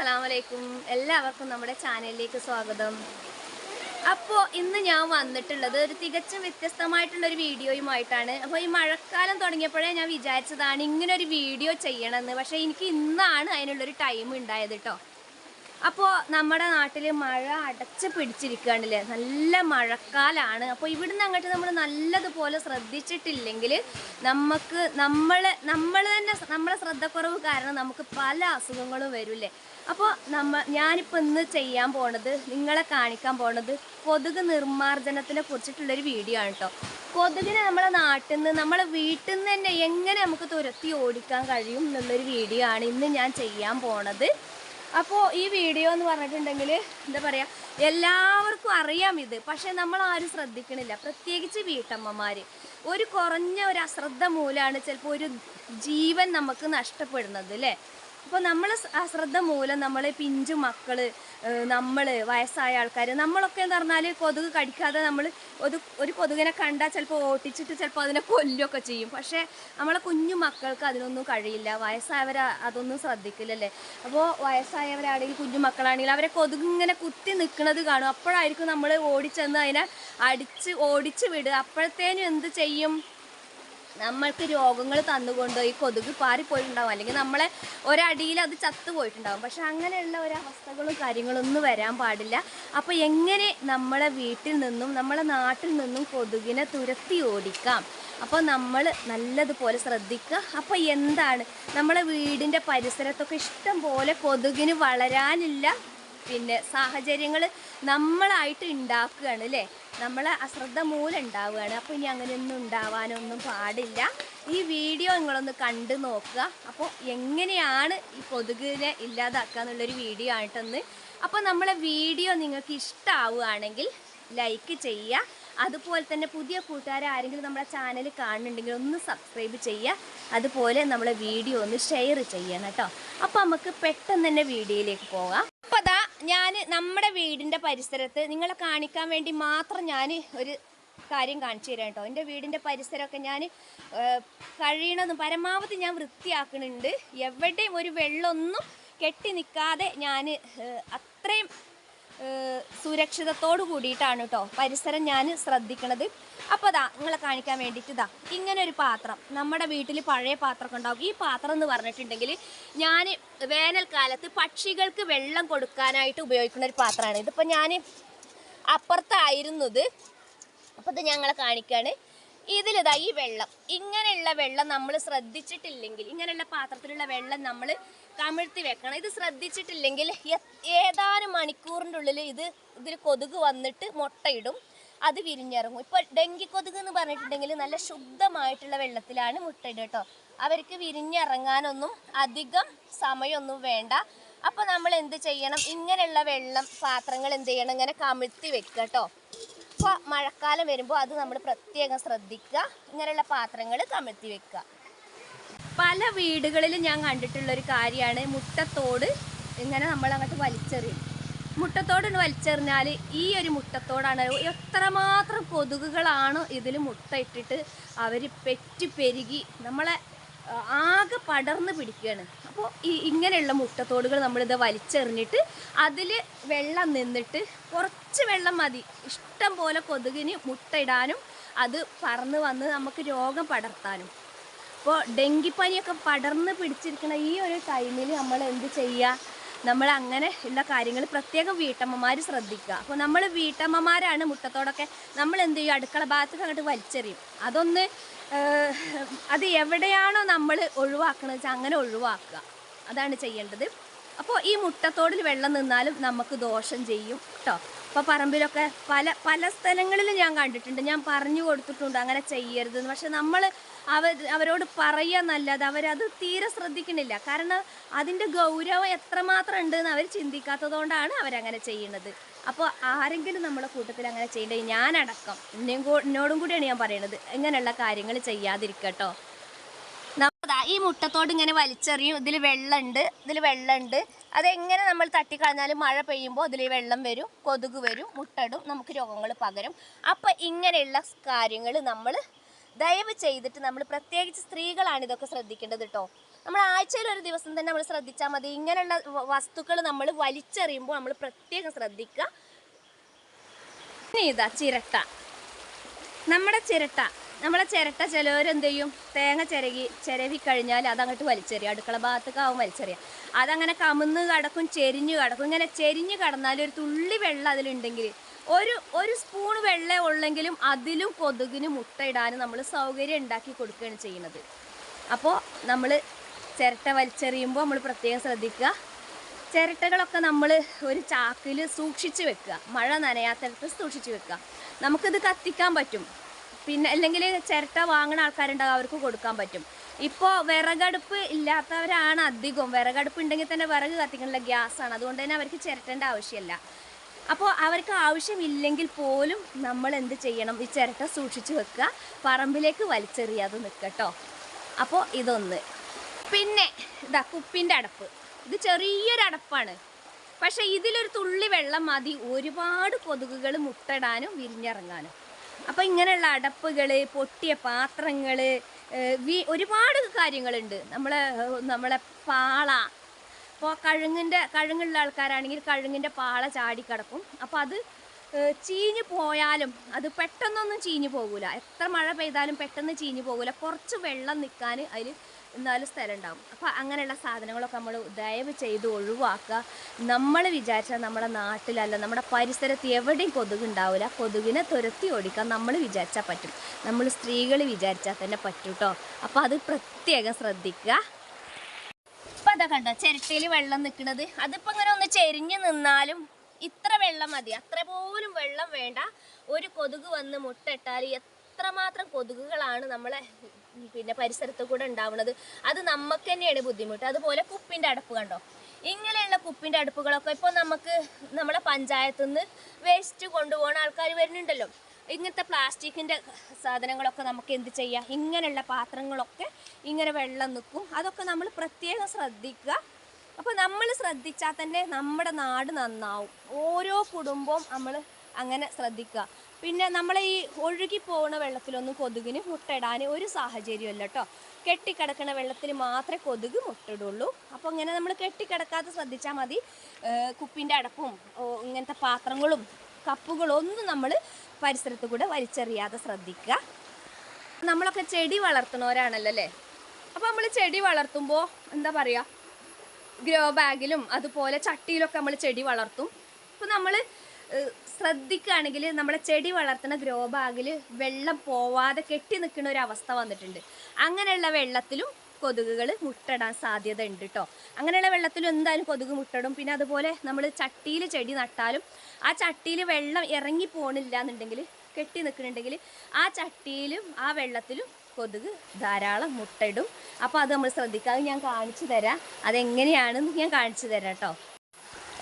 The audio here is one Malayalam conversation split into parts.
അസ്സലാമു അലൈക്കും എല്ലാവർക്കും നമ്മുടെ ചാനലിലേക്ക് സ്വാഗതം. അപ്പോൾ ഇന്ന് ഞാൻ വന്നിട്ടുള്ളത് ഒരു തികച്ചും വ്യത്യസ്തമായിട്ടുള്ളൊരു വീഡിയോയുമായിട്ടാണ്. അപ്പോൾ ഈ മഴക്കാലം തുടങ്ങിയപ്പോഴേ ഞാൻ വിചാരിച്ചതാണ് ഇങ്ങനെ ഒരു വീഡിയോ ചെയ്യണമെന്ന്. പക്ഷേ എനിക്ക് ഇന്നാണ് അതിനുള്ളൊരു ടൈം ഉണ്ടായത് കേട്ടോ അപ്പോൾ നമ്മുടെ നാട്ടിൽ മഴ അടച്ച് പിടിച്ചിരിക്കുകയാണല്ലേ? നല്ല മഴക്കാലാണ്. അപ്പോൾ ഇവിടുന്ന് അങ്ങോട്ട് നമ്മൾ നല്ലതുപോലെ ശ്രദ്ധിച്ചിട്ടില്ലെങ്കിൽ നമുക്ക് നമ്മൾ നമ്മൾ തന്നെ നമ്മളെ ശ്രദ്ധക്കുറവ് കാരണം നമുക്ക് പല അസുഖങ്ങളും വരില്ലേ? അപ്പോൾ നമ്മ ഞാനിപ്പോൾ ഇന്ന് ചെയ്യാൻ പോണത് നിങ്ങളെ കാണിക്കാൻ പോണത് കൊതുക് നിർമ്മാർജനത്തിനെ കുറിച്ചിട്ടുള്ളൊരു വീഡിയോ ആണ് കേട്ടോ കൊതുകിനെ നമ്മളെ നാട്ടിൽ നിന്ന് നമ്മളെ വീട്ടിൽ നിന്ന് തന്നെ എങ്ങനെ നമുക്ക് തുരത്തി ഓടിക്കാൻ കഴിയും എന്നുള്ളൊരു വീഡിയോ ആണ് ഇന്ന് ഞാൻ ചെയ്യാൻ പോണത്. അപ്പോൾ ഈ വീഡിയോ എന്ന് പറഞ്ഞിട്ടുണ്ടെങ്കിൽ എന്താ പറയുക എല്ലാവർക്കും അറിയാം ഇത്. പക്ഷേ നമ്മൾ ആരും ശ്രദ്ധിക്കണില്ല. പ്രത്യേകിച്ച് വീട്ടമ്മമാർ ഒരു കുറഞ്ഞ ഒരു അശ്രദ്ധ മൂലമാണ് ചിലപ്പോൾ ഒരു ജീവൻ നമുക്ക് നഷ്ടപ്പെടുന്നത് അല്ലേ? അപ്പോൾ നമ്മൾ അശ്രദ്ധ മൂലം നമ്മളെ പിഞ്ചു മക്കൾ നമ്മൾ വയസ്സായ ആൾക്കാർ നമ്മളൊക്കെ എന്ന് പറഞ്ഞാൽ കൊതുക് കടിക്കാതെ നമ്മൾ ഒരു ഒരു കൊതുകിനെ കണ്ടാൽ ചിലപ്പോൾ ഓട്ടിച്ചിട്ട് ചിലപ്പോൾ അതിനെ കൊല്ലുകയൊക്കെ ചെയ്യും. പക്ഷേ നമ്മളെ കുഞ്ഞു മക്കൾക്ക് അതിനൊന്നും കഴിയില്ല. വയസ്സായവർ അതൊന്നും ശ്രദ്ധിക്കില്ലല്ലേ? അപ്പോൾ വയസ്സായവരാണെങ്കിൽ കുഞ്ഞു മക്കളാണെങ്കിൽ അവരെ കൊതുക് ഇങ്ങനെ കുത്തി നിൽക്കുന്നത് കാണും. അപ്പോഴായിരിക്കും നമ്മൾ ഓടിച്ചെന്ന് അതിനെ അടിച്ച് ഓടിച്ച് വിടുക. അപ്പോഴത്തേനും എന്ത് ചെയ്യും? നമ്മൾക്ക് രോഗങ്ങൾ തന്നുകൊണ്ട് ഈ കൊതുക് പാറിപ്പോയിട്ടുണ്ടാവും. അല്ലെങ്കിൽ നമ്മളെ ഒരടിയിൽ അത് ചത്തുപോയിട്ടുണ്ടാവും. പക്ഷെ അങ്ങനെയുള്ള ഒരവസ്ഥകളും കാര്യങ്ങളും ഒന്നും വരാൻ പാടില്ല. അപ്പോൾ എങ്ങനെ നമ്മളെ വീട്ടിൽ നിന്നും നമ്മളെ നാട്ടിൽ നിന്നും കൊതുകിനെ തുരത്തി ഓടിക്കാം? അപ്പോൾ നമ്മൾ നല്ലതുപോലെ ശ്രദ്ധിക്കുക. അപ്പോൾ എന്താണ്? നമ്മളെ വീടിന്റെ പരിസരത്തൊക്കെ ഇഷ്ടം പോലെ കൊതുകിന് വളരാനില്ല. പിന്നെ സാഹചര്യങ്ങൾ നമ്മളായിട്ട് ഉണ്ടാക്കുകയാണ് അല്ലേ നമ്മളെ അശ്രദ്ധ മൂലം ഉണ്ടാവുകയാണ് അപ്പോൾ ഇനി അങ്ങനെയൊന്നും ഉണ്ടാവാനൊന്നും പാടില്ല. ഈ വീഡിയോ നിങ്ങളൊന്ന് കണ്ടു നോക്കുക. അപ്പോൾ എങ്ങനെയാണ് ഈ കൊതുകിനെ ഇല്ലാതാക്കുക എന്നുള്ളൊരു വീഡിയോ ആയിട്ടൊന്ന്. അപ്പോൾ നമ്മളെ വീഡിയോ നിങ്ങൾക്ക് ഇഷ്ടമാവുകയാണെങ്കിൽ ലൈക്ക് ചെയ്യുക. അതുപോലെ തന്നെ പുതിയ കൂട്ടുകാരെ ആരെങ്കിലും നമ്മുടെ ചാനൽ കാണുന്നുണ്ടെങ്കിൽ ഒന്ന് സബ്സ്ക്രൈബ് ചെയ്യുക. അതുപോലെ നമ്മളെ വീഡിയോ ഒന്ന് ഷെയർ ചെയ്യണം കേട്ടോ. അപ്പോൾ നമുക്ക് പെട്ടെന്ന് തന്നെ വീഡിയോയിലേക്ക് പോകാം. ഞാൻ നമ്മുടെ വീടിന്റെ പരിസരത്ത് നിങ്ങളെ കാണിക്കാൻ വേണ്ടി മാത്രം ഞാൻ ഒരു കാര്യം കാണിച്ചു തരാം കേട്ടോ. എന്റെ വീടിന്റെ പരിസരമൊക്കെ ഞാൻ കഴിയണമെന്ന് പരമാവധി ഞാൻ വൃത്തിയാക്കുന്നുണ്ട്. എവിടെയും ഒരു വെള്ളമൊന്നും കെട്ടി നിൽക്കാതെ ഞാൻ അത്രയും സുരക്ഷിതത്തോട് കൂടിയിട്ടാണ് കേട്ടോ പരിസരം ഞാൻ ശ്രദ്ധിക്കണത്. അപ്പോൾ അതാ നിങ്ങളെ കാണിക്കാൻ വേണ്ടിയിട്ട് ഇതാ ഇങ്ങനെ ഒരു പാത്രം. നമ്മുടെ വീട്ടിൽ പഴയ പാത്രമൊക്കെ ഉണ്ടാവും. ഈ പാത്രം എന്ന് പറഞ്ഞിട്ടുണ്ടെങ്കിൽ ഞാൻ വേനൽക്കാലത്ത് പക്ഷികൾക്ക് വെള്ളം കൊടുക്കാനായിട്ട് ഉപയോഗിക്കുന്ന ഒരു പാത്രമാണ്. ഇതിപ്പോൾ ഞാൻ അപ്പുറത്തായിരുന്നത്. അപ്പോൾ ഇത് ഞങ്ങളെ കാണിക്കുകയാണ് ഇതിലിതാ ഈ വെള്ളം. ഇങ്ങനെയുള്ള വെള്ളം നമ്മൾ ശ്രദ്ധിച്ചിട്ടില്ലെങ്കിൽ ഇങ്ങനെയുള്ള പാത്രത്തിലുള്ള വെള്ളം നമ്മൾ കമിഴ്ത്തി വെക്കണം. ഇത് ശ്രദ്ധിച്ചിട്ടില്ലെങ്കിൽ ഏതാനും മണിക്കൂറിന്റെ ഉള്ളിൽ ഇത് ഇതിൽ കൊതുക് വന്നിട്ട് മുട്ടയിടും. അത് വിരിഞ്ഞിറങ്ങും. ഇപ്പോൾ ഡെങ്കി കൊതുക് എന്ന് പറഞ്ഞിട്ടുണ്ടെങ്കിൽ നല്ല ശുദ്ധമായിട്ടുള്ള വെള്ളത്തിലാണ് മുട്ടയിടുക കേട്ടോ. അവർക്ക് വിരിഞ്ഞിറങ്ങാനൊന്നും അധികം സമയമൊന്നും വേണ്ട. അപ്പോൾ നമ്മൾ എന്ത് ചെയ്യണം? ഇങ്ങനെയുള്ള വെള്ളം പാത്രങ്ങൾ എന്ത് ചെയ്യണം? ഇങ്ങനെ കമിഴ്ത്തി വെക്കുക കേട്ടോ. അപ്പോൾ മഴക്കാലം വരുമ്പോൾ അത് നമ്മൾ പ്രത്യേകം ശ്രദ്ധിക്കുക ഇങ്ങനെയുള്ള പാത്രങ്ങൾ കമഴ്ത്തി വെക്കുക പല വീടുകളിലും ഞാൻ കണ്ടിട്ടുള്ള ഒരു കാര്യമാണ് മുട്ടത്തോട് ഇങ്ങനെ നമ്മൾ അങ്ങോട്ട് വലിച്ചെറിയും. മുട്ടത്തോട് വലിച്ചെറിഞ്ഞാൽ ഈ ഒരു മുട്ടത്തോടാണ് എത്രമാത്രം കൊതുകുകളാണ് ഇതിൽ മുട്ട ഇട്ടിട്ട് അവർ പെറ്റി പെരുകി നമ്മളെ ആകെ പടർന്ന് പിടിക്കുകയാണ് അപ്പോൾ ഈ ഇങ്ങനെയുള്ള മുട്ടത്തോടുകൾ നമ്മളിത് വലിച്ചെറിഞ്ഞിട്ട് അതിൽ വെള്ളം നിന്നിട്ട് കുറച്ച് വെള്ളം മതി. ഇഷ്ടം പോലെ കൊതുകിന് മുട്ടയിടാനും അത് പറന്ന് വന്ന് നമുക്ക് രോഗം പടർത്താനും. അപ്പോൾ ഡെങ്കിപ്പനിയൊക്കെ പടർന്ന് പിടിച്ചിരിക്കുന്ന ഈ ഒരു ടൈമിൽ നമ്മൾ എന്ത് ചെയ്യുക നമ്മൾ അങ്ങനെ ഉള്ള കാര്യങ്ങൾ പ്രത്യേകം വീട്ടമ്മമാർ ശ്രദ്ധിക്കുക. അപ്പോൾ നമ്മൾ വീട്ടമ്മമാരാണ് മുട്ടത്തോടൊക്കെ നമ്മൾ എന്ത് ചെയ്യും? അടുക്കള ഭാഗത്തേക്ക് അങ്ങോട്ട് വലിച്ചെറിയും. അതൊന്ന് അത് എവിടെയാണോ നമ്മൾ ഒഴിവാക്കുന്നത് വെച്ചാൽ അങ്ങനെ ഒഴിവാക്കുക. അതാണ് ചെയ്യേണ്ടത്. അപ്പോൾ ഈ മുട്ടത്തോടിൽ വെള്ളം നിന്നാലും നമുക്ക് ദോഷം ചെയ്യും കേട്ടോ അപ്പോൾ പറമ്പിലൊക്കെ പല പല സ്ഥലങ്ങളിലും ഞാൻ കണ്ടിട്ടുണ്ട്. ഞാൻ പറഞ്ഞു കൊടുത്തിട്ടുണ്ട് അങ്ങനെ ചെയ്യരുതെന്ന്. പക്ഷെ നമ്മൾ അവർ അവരോട് പറയുക നല്ലത് അവരത് തീരെ ശ്രദ്ധിക്കണില്ല. കാരണം അതിന്റെ ഗൗരവം എത്രമാത്രം ഉണ്ടെന്ന് അവർ ചിന്തിക്കാത്തത് കൊണ്ടാണ് അവരങ്ങനെ ചെയ്യുന്നത് അപ്പോൾ ആരെങ്കിലും നമ്മുടെ കൂട്ടത്തിൽ അങ്ങനെ ചെയ്യേണ്ടത് ഞാനടക്കം. എന്നെയും എന്നോടും കൂടിയാണ് ഞാൻ പറയുന്നത് ഇങ്ങനെയുള്ള കാര്യങ്ങൾ ചെയ്യാതിരിക്കട്ടോ. നമ്മളതാ ഈ മുട്ടത്തോട് ഇങ്ങനെ വലിച്ചെറിയും. ഇതിൽ വെള്ളമുണ്ട് ഇതിൽ വെള്ളമുണ്ട് അതെങ്ങനെ നമ്മൾ തട്ടിക്കളഞ്ഞാലും മഴ പെയ്യുമ്പോൾ ഇതിൽ വെള്ളം വരും കൊതുക് വരും മുട്ടടും നമുക്ക് രോഗങ്ങൾ പകരും. അപ്പം ഇങ്ങനെയുള്ള കാര്യങ്ങൾ നമ്മൾ ദയവ് ചെയ്തിട്ട് നമ്മൾ പ്രത്യേകിച്ച് സ്ത്രീകളാണ് ഇതൊക്കെ ശ്രദ്ധിക്കേണ്ടത് കേട്ടോ നമ്മൾ ആഴ്ചയിൽ ഒരു ദിവസം തന്നെ നമ്മൾ ശ്രദ്ധിച്ചാൽ മതി. ഇങ്ങനെയുള്ള വസ്തുക്കൾ നമ്മൾ വലിച്ചെറിയുമ്പോൾ നമ്മൾ പ്രത്യേകം ശ്രദ്ധിക്കുക. ഇനി ഇതാ ചിരട്ട. നമ്മുടെ ചിരട്ട. നമ്മളെ ചിരട്ട ചിലവരെന്ത് ചെയ്യും തേങ്ങ ചിരകി ചിരവി കഴിഞ്ഞാൽ അതങ്ങോട്ട് വലിച്ചെറിയും. അടുക്കള ഭാഗത്തൊക്കെ ആവും വലിച്ചെറിയുക അതങ്ങനെ കമന്ന് കിടക്കും ചെരിഞ്ഞു കിടക്കും. ഇങ്ങനെ ചെരിഞ്ഞു കിടന്നാൽ ഒരു തുള്ളി വെള്ളം അതിലുണ്ടെങ്കിൽ ഒരു ഒരു സ്പൂൺ വെള്ളം ഉള്ളെങ്കിലും അതിലും കൊതുകിന് മുട്ടയിടാൻ നമ്മൾ സൗകര്യം ഉണ്ടാക്കി കൊടുക്കുകയാണ് ചെയ്യുന്നത്. അപ്പോൾ നമ്മൾ ചിരട്ട വലിച്ചെറിയുമ്പോൾ നമ്മൾ പ്രത്യേകം ശ്രദ്ധിക്കുക. ചിരട്ടകളൊക്കെ നമ്മൾ ഒരു ചാക്കിൽ സൂക്ഷിച്ച് വെക്കുക. മഴ നനയാത്തടത്ത് സൂക്ഷിച്ച് വെക്കുക. നമുക്കിത് കത്തിക്കാൻ പറ്റും. പിന്നെ അല്ലെങ്കിൽ ചിരട്ട വാങ്ങുന്ന ആൾക്കാരുണ്ടാകും അവർക്ക് കൊടുക്കാൻ പറ്റും. ഇപ്പോൾ വിറകടുപ്പ് ഇല്ലാത്തവരാണ് അധികം. വിറകടുപ്പ് ഉണ്ടെങ്കിൽ തന്നെ വിറക് കത്തിക്കാനുള്ള ഗ്യാസാണ് അതുകൊണ്ട് തന്നെ അവർക്ക് ചിരട്ടേണ്ട ആവശ്യമില്ല. അപ്പോൾ അവർക്ക് ആവശ്യമില്ലെങ്കിൽ പോലും നമ്മൾ എന്ത് ചെയ്യണം? ഈ ചിരട്ട സൂക്ഷിച്ച് വെക്കുക. പറമ്പിലേക്ക് വലിച്ചെറിയാതെ നിൽക്കട്ടോ അപ്പോൾ ഇതൊന്ന്. പിന്നെ ഇതാ കുപ്പിന്റെ അടപ്പ്. ഇത് ചെറിയൊരു അടപ്പാണ്. പക്ഷേ ഇതിലൊരു തുള്ളി വെള്ളം മതി. ഒരുപാട് കൊതുകുകൾ മുട്ടടാനും വിരിഞ്ഞിറങ്ങാനും. അപ്പോൾ ഇങ്ങനെയുള്ള അടപ്പുകൾ പൊട്ടിയ പാത്രങ്ങൾ ഒരുപാട് കാര്യങ്ങളുണ്ട്. നമ്മളെ നമ്മളെ പാള. ഇപ്പോൾ കഴുങ്ങിന്റെ കഴുങ്ങുള്ള ആൾക്കാരാണെങ്കിൽ കഴുങ്ങിന്റെ പാള ചാടിക്കിടക്കും അപ്പോൾ അത് ചീഞ്ഞു പോയാലും അത് പെട്ടെന്നൊന്നും ചീഞ്ഞു പോകില്ല എത്ര മഴ പെയ്താലും പെട്ടെന്ന് ചീഞ്ഞു പോകില്ല കുറച്ച് വെള്ളം നിൽക്കാൻ അതിൽ എന്നാലും സ്ഥലം ഉണ്ടാവും അപ്പോൾ അങ്ങനെയുള്ള സാധനങ്ങളൊക്കെ നമ്മൾ ദയവ് ചെയ്ത് ഒഴിവാക്കുക. നമ്മൾ വിചാരിച്ചാൽ നമ്മുടെ നാട്ടിലല്ല നമ്മുടെ പരിസരത്ത് എവിടെയും കൊതുക് ഉണ്ടാവില്ല കൊതുകിനെ തുരത്തി ഓടിക്കാൻ നമ്മൾ വിചാരിച്ചാൽ പറ്റും. നമ്മൾ സ്ത്രീകൾ വിചാരിച്ചാൽ തന്നെ പറ്റും കേട്ടോ അപ്പോൾ അത് പ്രത്യേകം ശ്രദ്ധിക്കുക. ഇപ്പൊ അതാ കണ്ടോ ചിരട്ടയിൽ വെള്ളം നിൽക്കുന്നത് അതിപ്പോ ഇങ്ങനെ ഒന്ന് ചെരിഞ്ഞു നിന്നാലും ഇത്ര വെള്ളം മതി. അത്ര പോലും വെള്ളം വേണ്ട. ഒരു കൊതുക് വന്ന് മുട്ടയിട്ടാൽ എത്രമാത്രം കൊതുകുകളാണ് നമ്മളെ പിന്നെ പരിസരത്ത് കൂടെ ഉണ്ടാവുന്നത്. അത് നമുക്ക് തന്നെയാണ് ബുദ്ധിമുട്ട്. അതുപോലെ കുപ്പിന്റെ അടപ്പ് കണ്ടോ? ഇങ്ങനെയുള്ള കുപ്പിന്റെ അടുപ്പുകളൊക്കെ ഇപ്പോൾ നമുക്ക് നമ്മുടെ പഞ്ചായത്തു നിന്ന് വേസ്റ്റ് കൊണ്ടുപോകുന്ന ആൾക്കാർ വരുന്നുണ്ടല്ലോ. ഇങ്ങനത്തെ പ്ലാസ്റ്റിക്കിന്റെ സാധനങ്ങളൊക്കെ നമുക്ക് എന്ത് ചെയ്യാം? ഇങ്ങനെയുള്ള പാത്രങ്ങളൊക്കെ ഇങ്ങനെ വെള്ളം നിൽക്കും. അതൊക്കെ നമ്മൾ പ്രത്യേകം ശ്രദ്ധിക്കുക. അപ്പോൾ നമ്മൾ ശ്രദ്ധിച്ചാൽ തന്നെ നമ്മുടെ നാട് നന്നാവും. ഓരോ കുടുംബവും നമ്മൾ അങ്ങനെ ശ്രദ്ധിക്കുക. പിന്നെ നമ്മൾ ഈ ഒഴുകി പോകുന്ന വെള്ളത്തിലൊന്നും കൊതുകിന് മുട്ടയിടാൻ ഒരു സാഹചര്യമല്ല കേട്ടോ കെട്ടിക്കിടക്കുന്ന വെള്ളത്തിൽ മാത്രമേ കൊതുക് മുട്ടിടുള്ളൂ അപ്പോൾ ഇങ്ങനെ നമ്മൾ കെട്ടിക്കിടക്കാതെ ശ്രദ്ധിച്ചാൽ മതി. കുപ്പിന്റെ അടപ്പും ഇങ്ങനത്തെ പാത്രങ്ങളും കപ്പുകളും ഒന്നും നമ്മൾ പരിസരത്ത് കൂടെ വലിച്ചെറിയാതെ ശ്രദ്ധിക്കുക. നമ്മളൊക്കെ ചെടി വളർത്തുന്നവരാണല്ലോ അല്ലേ? അപ്പോൾ നമ്മൾ ചെടി വളർത്തുമ്പോൾ എന്താ പറയുക ഗ്രോ ബാഗിലും അതുപോലെ ചട്ടിയിലൊക്കെ നമ്മൾ ചെടി വളർത്തും. അപ്പോൾ നമ്മൾ ശ്രദ്ധിക്കുകയാണെങ്കിൽ നമ്മളെ ചെടി വളർത്തുന്ന ഗ്രോ ബാഗിൽ വെള്ളം പോവാതെ കെട്ടി നിൽക്കുന്ന ഒരു അവസ്ഥ വന്നിട്ടുണ്ട്. അങ്ങനെയുള്ള വെള്ളത്തിലും കൊതുകുകൾ മുട്ടടാൻ സാധ്യത ഉണ്ട് കേട്ടോ അങ്ങനെയുള്ള വെള്ളത്തിൽ എന്തായാലും കൊതുക് മുട്ടടും. പിന്നെ അതുപോലെ നമ്മൾ ചട്ടിയിൽ ചെടി നട്ടാലും ആ ചട്ടിയിൽ വെള്ളം ഇറങ്ങി പോകണില്ല എന്നുണ്ടെങ്കിൽ കെട്ടി നിൽക്കുന്നുണ്ടെങ്കിൽ ആ ചട്ടിയിലും ആ വെള്ളത്തിലും കൊതുക് ധാരാളം മുട്ടയിടും. അപ്പോൾ അത് നമ്മൾ ശ്രദ്ധിക്കാതെ ഞാൻ കാണിച്ചു തരാം. അതെങ്ങനെയാണെന്ന് ഞാൻ കാണിച്ചു തരാം കേട്ടോ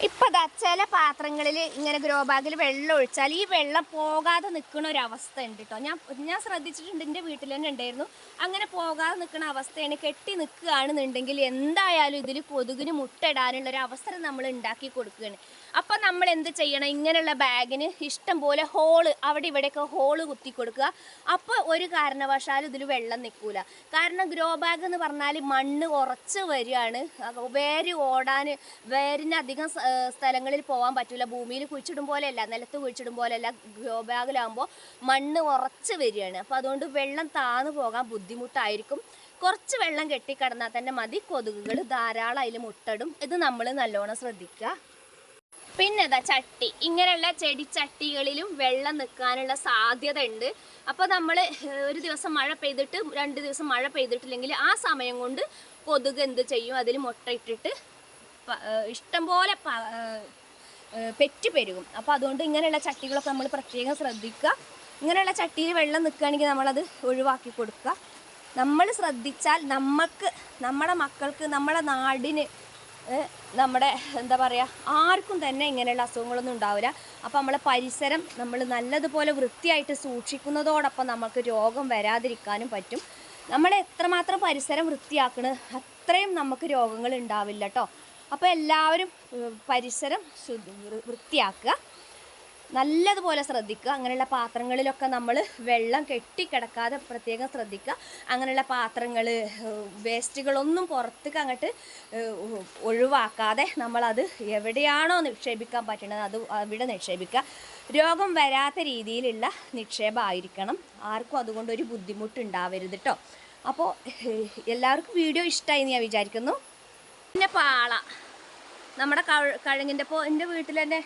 ഇപ്പം ചില പാത്രങ്ങളിൽ ഇങ്ങനെ ഗ്രോ ബാഗിൽ വെള്ളം ഒഴിച്ചാൽ ഈ വെള്ളം പോകാതെ നിൽക്കുന്ന ഒരു അവസ്ഥ ഉണ്ട് കേട്ടോ ഞാൻ ഞാൻ ശ്രദ്ധിച്ചിട്ടുണ്ട്. എന്റെ വീട്ടിൽ തന്നെ ഉണ്ടായിരുന്നു. അങ്ങനെ പോകാതെ നിൽക്കുന്ന അവസ്ഥയാണ് കെട്ടി നിൽക്കുകയാണെന്നുണ്ടെങ്കിൽ എന്തായാലും ഇതിൽ കൊതുകിന് മുട്ടയിടാനുള്ള ഒരു അവസരം നമ്മൾ ഉണ്ടാക്കി കൊടുക്കുകയാണ്. അപ്പം നമ്മൾ എന്ത് ചെയ്യണം? ഇങ്ങനെയുള്ള ബാഗിന് ഇഷ്ടം പോലെ ഹോൾ അവിടെ ഇവിടെയൊക്കെ ഹോൾ കുത്തി കൊടുക്കുക. അപ്പോൾ ഒരു കാരണവശാലും ഇതിൽ വെള്ളം നിൽക്കൂല. കാരണം ഗ്രോ ബാഗ് എന്ന് പറഞ്ഞാൽ മണ്ണ് ഉറച്ച് വരികയാണ്. വേര് ഓടാൻ വേരിന് അധികം സ്ഥലങ്ങളിൽ പോകാൻ പറ്റില്ല ഭൂമിയിൽ കുഴിച്ചിടും പോലെയല്ല നിലത്ത് കുഴിച്ചിടും പോലെയല്ല ഗ്രോ ബാഗിലാകുമ്പോൾ മണ്ണ് ഉറച്ച് വരികയാണ്. അപ്പോൾ അതുകൊണ്ട് വെള്ളം താന്നു പോകാൻ ബുദ്ധിമുട്ടായിരിക്കും. കുറച്ച് വെള്ളം കെട്ടിക്കിടന്നാൽ തന്നെ മതി. കൊതുകുകൾ ധാരാളം അതിൽ മുട്ടടും. ഇത് നമ്മൾ നല്ലോണം ശ്രദ്ധിക്കുക. പിന്നെ ചട്ടി. ഇങ്ങനെയുള്ള ചെടിച്ചട്ടികളിലും വെള്ളം നിൽക്കാനുള്ള സാധ്യത ഉണ്ട് അപ്പോൾ നമ്മൾ ഒരു ദിവസം മഴ പെയ്തിട്ട് രണ്ട് ദിവസം മഴ പെയ്തിട്ടില്ലെങ്കിൽ ആ സമയം കൊണ്ട് കൊതുക് എന്ത് ചെയ്യും? അതിൽ മുട്ടയിട്ടിട്ട് ഇഷ്ടംപോലെ പെറ്റ് പെരുകും. അപ്പോൾ അതുകൊണ്ട് ഇങ്ങനെയുള്ള ചട്ടികളൊക്കെ നമ്മൾ പ്രത്യേകം ശ്രദ്ധിക്കുക. ഇങ്ങനെയുള്ള ചട്ടിയിൽ വെള്ളം നിൽക്കുകയാണെങ്കിൽ നമ്മളത് ഒഴിവാക്കി കൊടുക്കുക. നമ്മൾ ശ്രദ്ധിച്ചാൽ നമുക്ക് നമ്മുടെ മക്കൾക്ക് നമ്മുടെ നാടിന് നമ്മുടെ എന്താ പറയുക ആർക്കും തന്നെ ഇങ്ങനെയുള്ള അസുഖങ്ങളൊന്നും ഉണ്ടാവില്ല. അപ്പോൾ നമ്മളെ പരിസരം നമ്മൾ നല്ലതുപോലെ വൃത്തിയായിട്ട് സൂക്ഷിക്കുന്നതോടൊപ്പം നമുക്ക് രോഗം വരാതിരിക്കാനും പറ്റും. നമ്മൾ എത്രമാത്രം പരിസരം വൃത്തിയാക്കണ അത്രയും നമുക്ക് രോഗങ്ങൾ ഉണ്ടാവില്ല കേട്ടോ അപ്പോൾ എല്ലാവരും പരിസരം ശുദ്ധ വൃത്തിയാക്കുക. നല്ലതുപോലെ ശ്രദ്ധിക്കുക. അങ്ങനെയുള്ള പാത്രങ്ങളിലൊക്കെ നമ്മൾ വെള്ളം കെട്ടിക്കിടക്കാതെ പ്രത്യേകം ശ്രദ്ധിക്കുക. അങ്ങനെയുള്ള പാത്രങ്ങൾ വേസ്റ്റുകളൊന്നും പുറത്തേക്ക് അങ്ങോട്ട് ഒഴിവാക്കാതെ നമ്മളത് എവിടെയാണോ നിക്ഷേപിക്കാൻ പറ്റുന്നത് അത് അവിടെ നിക്ഷേപിക്കുക. രോഗം വരാത്ത രീതിയിലുള്ള നിക്ഷേപമായിരിക്കണം ആർക്കും അതുകൊണ്ട് ഒരു ബുദ്ധിമുട്ട് ഉണ്ടാവരുത് കേട്ടോ അപ്പോൾ എല്ലാവർക്കും വീഡിയോ ഇഷ്ടമായി എന്ന് ഞാൻ വിചാരിക്കുന്നു. പിന്നെ പാള. നമ്മുടെ കഴ കഴുങ്ങിന്റെ ഇപ്പോൾ എന്റെ വീട്ടിൽ തന്നെ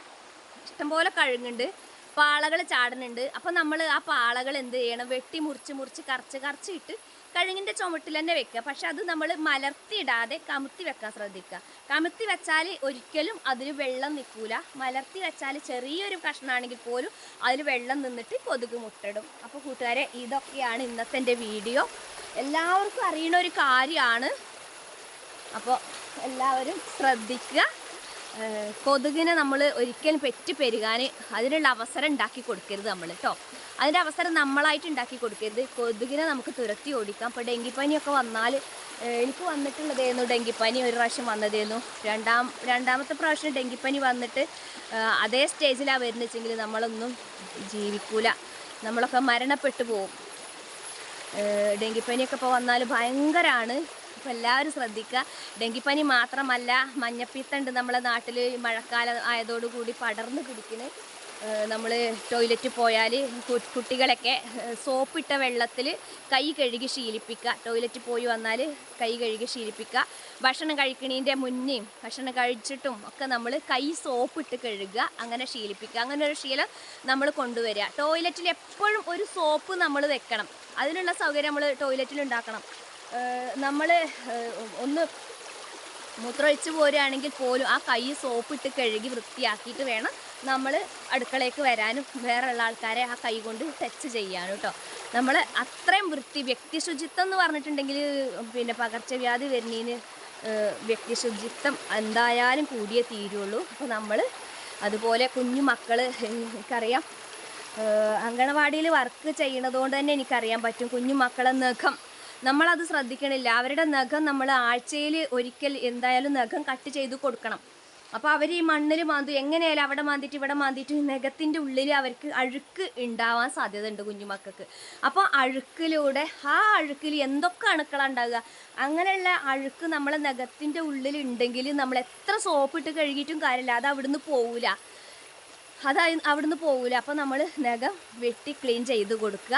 ഇഷ്ടംപോലെ കഴുങ്ങുണ്ട് പാളകൾ ചാടുന്നുണ്ട്. അപ്പോൾ നമ്മൾ ആ പാളകൾ എന്ത് ചെയ്യണം? വെട്ടി മുറിച്ച് മുറിച്ച് കറച്ച് കറച്ച് ഇട്ട് കഴുങ്ങിന്റെ ചുമട്ടിൽ തന്നെ വെക്കുക. പക്ഷെ അത് നമ്മൾ മലർത്തിയിടാതെ കമുത്തി വെക്കാൻ ശ്രദ്ധിക്കുക. കമുത്തി വെച്ചാൽ ഒരിക്കലും അതിൽ വെള്ളം നിൽക്കൂല. മലർത്തി വെച്ചാൽ ചെറിയൊരു കഷ്ണമാണെങ്കിൽ പോലും അതിൽ വെള്ളം നിന്നിട്ട് കൊതുക് മുട്ടിടും. അപ്പോൾ കൂട്ടുകാരെ ഇതൊക്കെയാണ് ഇന്നത്തെ എന്റെ വീഡിയോ. എല്ലാവർക്കും അറിയണ ഒരു കാര്യമാണ്. അപ്പോൾ എല്ലാവരും ശ്രദ്ധിക്കുക. കൊതുകിനെ നമ്മൾ ഒരിക്കലും പെറ്റ് പെരുകാൻ അതിനുള്ള അവസരം ഉണ്ടാക്കി കൊടുക്കരുത് നമ്മൾ കേട്ടോ അതിന്റെ അവസരം നമ്മളായിട്ട് ഉണ്ടാക്കി കൊടുക്കരുത്. കൊതുകിനെ നമുക്ക് തുരത്തി ഓടിക്കാം. ഇപ്പോൾ ഡെങ്കിപ്പനിയൊക്കെ വന്നാൽ എനിക്ക് വന്നിട്ടുള്ളതായിരുന്നു ഡെങ്കിപ്പനി ഒരു പ്രാവശ്യം വന്നതായിരുന്നു രണ്ടാം രണ്ടാമത്തെ പ്രാവശ്യം ഡെങ്കിപ്പനി വന്നിട്ട് അതേ സ്റ്റേജിലാണ് വരുന്നതെങ്കിൽ നമ്മളൊന്നും ജീവിക്കൂല. നമ്മളൊക്കെ മരണപ്പെട്ടു പോകും ഡെങ്കിപ്പനിയൊക്കെ ഇപ്പോൾ വന്നാൽ ഭയങ്കരമാണ് അപ്പോൾ എല്ലാവരും ശ്രദ്ധിക്കുക. ഡെങ്കിപ്പനി മാത്രമല്ല മഞ്ഞപ്പിത്തമുണ്ട് നമ്മളെ നാട്ടിൽ മഴക്കാലം ആയതോടുകൂടി പടർന്ന് പിടിക്കുന്നത് നമ്മൾ ടോയ്ലറ്റിൽ പോയാൽ കുട്ടികളൊക്കെ സോപ്പിട്ട വെള്ളത്തിൽ കൈ കഴുകി ശീലിപ്പിക്കുക. ടോയ്ലറ്റിൽ പോയി വന്നാൽ കൈ കഴുകി ശീലിപ്പിക്കുക. ഭക്ഷണം കഴിക്കണേന്റെ മുന്നേയും ഭക്ഷണം കഴിച്ചിട്ടും ഒക്കെ നമ്മൾ കൈ സോപ്പിട്ട് കഴുകുക. അങ്ങനെ ശീലിപ്പിക്കുക. അങ്ങനെ ഒരു ശീലം നമ്മൾ കൊണ്ടുവരിക. ടോയ്ലറ്റിൽ എപ്പോഴും ഒരു സോപ്പ് നമ്മൾ വെക്കണം. അതിനുള്ള സൗകര്യം നമ്മൾ ടോയ്ലറ്റിൽ ഉണ്ടാക്കണം. നമ്മൾ ഒന്ന് മൂത്രമൊഴിച്ച് പോരുകയാണെങ്കിൽ പോലും ആ കൈ സോപ്പിട്ട് കഴുകി വൃത്തിയാക്കിയിട്ട് വേണം നമ്മൾ അടുക്കളയ്ക്ക് വരാനും വേറെയുള്ള ആൾക്കാരെ ആ കൈ കൊണ്ട് ടച്ച് ചെയ്യാനും കേട്ടോ നമ്മൾ അത്രയും വൃത്തി വ്യക്തി ശുചിത്വം എന്ന് പറഞ്ഞിട്ടുണ്ടെങ്കിൽ പിന്നെ പകർച്ചവ്യാധി വരുന്നതിന് വ്യക്തി ശുചിത്വം എന്തായാലും കൂടിയേ തീരുള്ളൂ. അപ്പോൾ നമ്മൾ അതുപോലെ കുഞ്ഞു മക്കൾ എനിക്കറിയാം അങ്കണവാടിയിൽ വർക്ക് ചെയ്യണതുകൊണ്ട് തന്നെ എനിക്കറിയാൻ പറ്റും കുഞ്ഞു മക്കളെ നഖം നമ്മളത് ശ്രദ്ധിക്കണില്ല. അവരുടെ നഖം നമ്മൾ ആഴ്ചയിൽ ഒരിക്കൽ എന്തായാലും നഖം കട്ട് ചെയ്ത് കൊടുക്കണം. അപ്പോൾ അവർ ഈ മണ്ണിൽ മാന്തു. എങ്ങനെയായാലും അവിടെ മാന്തിയിട്ട് ഇവിടെ മാന്തിയിട്ട് നഖത്തിന്റെ ഉള്ളിൽ അവർക്ക് അഴുക്ക് ഉണ്ടാവാൻ സാധ്യതയുണ്ട് കുഞ്ഞുമക്കൾക്ക്. അപ്പോൾ അഴുക്കിലൂടെ ആ അഴുക്കിൽ എന്തൊക്കെ അണുക്കളാണ് ഉണ്ടാകുക അങ്ങനെയുള്ള അഴുക്ക് നമ്മളെ നഖത്തിന്റെ ഉള്ളിൽ ഉണ്ടെങ്കിൽ നമ്മൾ എത്ര സോപ്പിട്ട് കഴുകിയിട്ടും കാര്യമില്ല. അത് അവിടുന്ന് പോവില്ല. അത് അവിടുന്ന് പോകില്ല അപ്പോൾ നമ്മൾ നഖം വെട്ടി ക്ലീൻ ചെയ്ത് കൊടുക്കുക.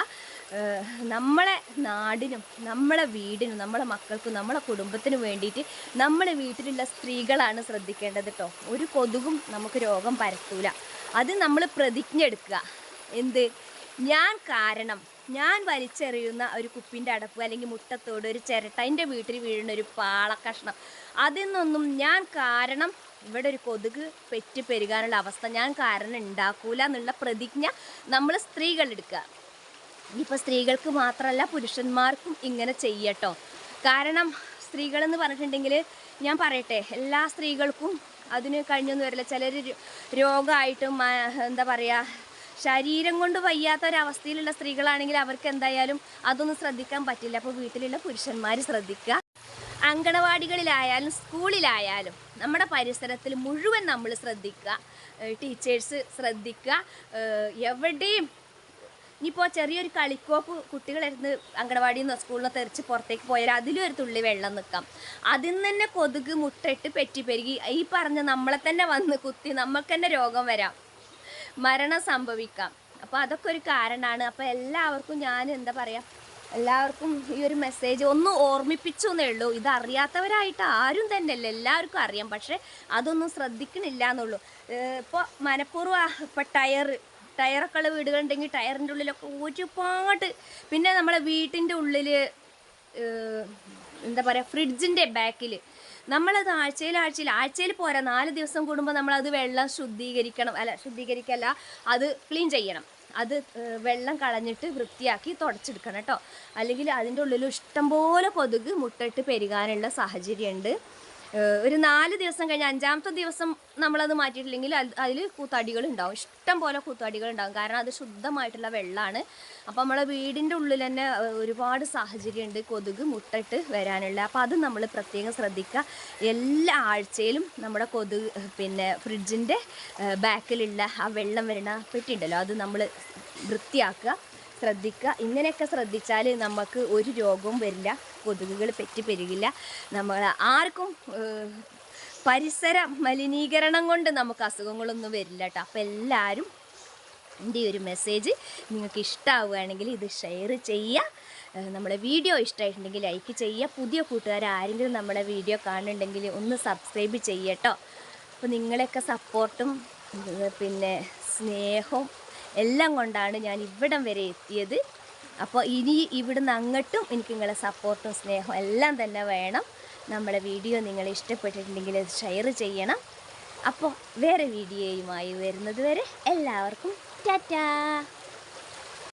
നമ്മളെ നാടിനും നമ്മളെ വീടിനും നമ്മളെ മക്കൾക്കും നമ്മളെ കുടുംബത്തിനും വേണ്ടിയിട്ട് നമ്മളെ വീട്ടിലുള്ള സ്ത്രീകളാണ് ശ്രദ്ധിക്കേണ്ടത് കേട്ടോ ഒരു കൊതുകും നമുക്ക് രോഗം പരത്തൂല. അത് നമ്മൾ പ്രതിജ്ഞ എടുക്കുക എന്ത്? ഞാൻ കാരണം ഞാൻ വലിച്ചെറിയുന്ന ഒരു കുപ്പിന്റെ അടപ്പ് അല്ലെങ്കിൽ മുട്ടത്തോട് ഒരു ചിരട്ട എന്റെ വീട്ടിൽ വീഴുന്ന ഒരു പാളക്കഷ്ണം അതിൽ നിന്നൊന്നും ഞാൻ കാരണം ഇവിടെ ഒരു കൊതുക് പെറ്റ് പെരുകാനുള്ള അവസ്ഥ ഞാൻ കാരണം ഉണ്ടാക്കൂല എന്നുള്ള പ്രതിജ്ഞ നമ്മൾ സ്ത്രീകൾ എടുക്കുക ഇനിയിപ്പോൾ സ്ത്രീകൾക്ക് മാത്രമല്ല പുരുഷന്മാർക്കും ഇങ്ങനെ ചെയ്യട്ടോ. കാരണം സ്ത്രീകളെന്ന് പറഞ്ഞിട്ടുണ്ടെങ്കിൽ ഞാൻ പറയട്ടെ എല്ലാ സ്ത്രീകൾക്കും അതിന് കഴിഞ്ഞൊന്നും വരില്ല. ചിലർ രോഗമായിട്ടും എന്താ പറയുക ശരീരം കൊണ്ട് വയ്യാത്ത ഒരവസ്ഥയിലുള്ള സ്ത്രീകളാണെങ്കിൽ അവർക്ക് എന്തായാലും അതൊന്നും ശ്രദ്ധിക്കാൻ പറ്റില്ല. അപ്പോൾ വീട്ടിലുള്ള പുരുഷന്മാർ ശ്രദ്ധിക്കുക അങ്കണവാടികളിലായാലും സ്കൂളിലായാലും നമ്മുടെ പരിസരത്തിൽ മുഴുവൻ നമ്മൾ ശ്രദ്ധിക്കുക ടീച്ചേഴ്സ് ശ്രദ്ധിക്കുക എവിടെയും ഇനിയിപ്പോൾ ചെറിയൊരു കളിക്കോപ്പ് കുട്ടികളിരുന്ന് അങ്കണവാടിയിൽ നിന്ന് സ്കൂളിൽ നിന്ന് തെറിച്ച് പുറത്തേക്ക് പോയാൽ അതിലും ഒരു തുള്ളി വെള്ളം നിൽക്കാം. അതിൽ നിന്ന് തന്നെ കൊതുക് മുട്ടയിട്ട് പെറ്റി പെരുകി. ഈ പറഞ്ഞ നമ്മളെ തന്നെ വന്ന് കുത്തി നമ്മൾക്ക് തന്നെ രോഗം വരാം. മരണം സംഭവിക്കാം. അപ്പോൾ അതൊക്കെ ഒരു കാരണമാണ്. അപ്പോൾ എല്ലാവർക്കും ഞാൻ എന്താ പറയുക എല്ലാവർക്കും ഈ ഒരു മെസ്സേജ് ഒന്ന് ഓർമ്മിപ്പിച്ചു എന്നേ ഉള്ളൂ. ഇത് അറിയാത്തവരായിട്ട് ആരും തന്നെ അല്ല എല്ലാവർക്കും അറിയാം. പക്ഷേ അതൊന്നും ശ്രദ്ധിക്കണില്ല എന്നുള്ളൂ. ഇപ്പോൾ മനഃപൂർവം ടയർ ടയറൊക്കെ ഉള്ള വീടുകളുണ്ടെങ്കിൽ ടയറിന്റെ ഉള്ളിലൊക്കെ ഒരുപാട്. പിന്നെ നമ്മളെ വീട്ടിന്റെ ഉള്ളിൽ എന്താ പറയുക ഫ്രിഡ്ജിന്റെ ബാക്കിൽ നമ്മളത് ആഴ്ചയിൽ ആഴ്ചയിൽ ആഴ്ചയിൽ പോരാ നാല് ദിവസം കൂടുമ്പോൾ നമ്മളത് വെള്ളം ശുദ്ധീകരിക്കണം. അല്ല ശുദ്ധീകരിക്കല്ല അത് ക്ലീൻ ചെയ്യണം. അത് വെള്ളം കളഞ്ഞിട്ട് വൃത്തിയാക്കി തുടച്ചെടുക്കണം കേട്ടോ. അല്ലെങ്കിൽ അതിന്റെ ഉള്ളിൽ ഇഷ്ടംപോലെ കൊതുക് മുട്ടയിട്ട് പെരുകാനുള്ള സാഹചര്യമുണ്ട്. ഒരു നാല് ദിവസം കഴിഞ്ഞ് അഞ്ചാമത്തെ ദിവസം നമ്മളത് മാറ്റിയിട്ടില്ലെങ്കിൽ അതിൽ കൂത്താടികൾ ഉണ്ടാവും ഇഷ്ടം പോലെ കൂത്താടികൾ ഉണ്ടാവും കാരണം അത് ശുദ്ധമായിട്ടുള്ള വെള്ളമാണ് അപ്പോൾ നമ്മളെ വീടിന്റെ ഉള്ളിൽ തന്നെ ഒരുപാട് സാഹചര്യമുണ്ട്. കൊതുക് മുട്ടിട്ട് വരാനുള്ള. അപ്പോൾ അത് നമ്മൾ പ്രത്യേകം ശ്രദ്ധിക്കുക. എല്ലാ ആഴ്ചയിലും നമ്മുടെ കൊതുക് പിന്നെ ഫ്രിഡ്ജിന്റെ ബാക്കിലുള്ള ആ വെള്ളം വരുന്ന പെട്ടി ഉണ്ടല്ലോ അത് നമ്മൾ വൃത്തിയാക്കുക ശ്രദ്ധിക്കുക. ഇങ്ങനെയൊക്കെ ശ്രദ്ധിച്ചാൽ നമുക്ക് ഒരു രോഗവും വരില്ല. കൊതുകുകൾ പെറ്റി പെരുകില്ല നമ്മൾ ആർക്കും പരിസര മലിനീകരണം കൊണ്ട് നമുക്ക് അസുഖങ്ങളൊന്നും വരില്ല കേട്ടോ. അപ്പോൾ എല്ലാവരും എന്റെ ഒരു മെസ്സേജ് നിങ്ങൾക്ക് ഇഷ്ടമാവുകയാണെങ്കിൽ ഇത് ഷെയർ ചെയ്യുക. നമ്മുടെ വീഡിയോ ഇഷ്ടമായിട്ടുണ്ടെങ്കിൽ ലൈക്ക് ചെയ്യുക. പുതിയ കൂട്ടുകാർ ആരെങ്കിലും നമ്മുടെ വീഡിയോ കാണുന്നുണ്ടെങ്കിൽ ഒന്ന് സബ്സ്ക്രൈബ് ചെയ്യട്ടോ അപ്പോൾ നിങ്ങളെയൊക്കെ സപ്പോർട്ടും പിന്നെ സ്നേഹവും എല്ലാം കൊണ്ടാണ് ഞാൻ ഇവിടം വരെ എത്തിയത്. അപ്പോൾ ഇനി ഇവിടുന്ന് അങ്ങോട്ടും എനിക്ക് നിങ്ങളെ സപ്പോർട്ടും സ്നേഹവും എല്ലാം തന്നെ വേണം. നമ്മുടെ വീഡിയോ നിങ്ങൾ ഇഷ്ടപ്പെട്ടിട്ടുണ്ടെങ്കിൽ ഷെയർ ചെയ്യണം. അപ്പോൾ വേറെ വീഡിയോയുമായി വരുന്നത് വരെ എല്ലാവർക്കും ടാറ്റാ.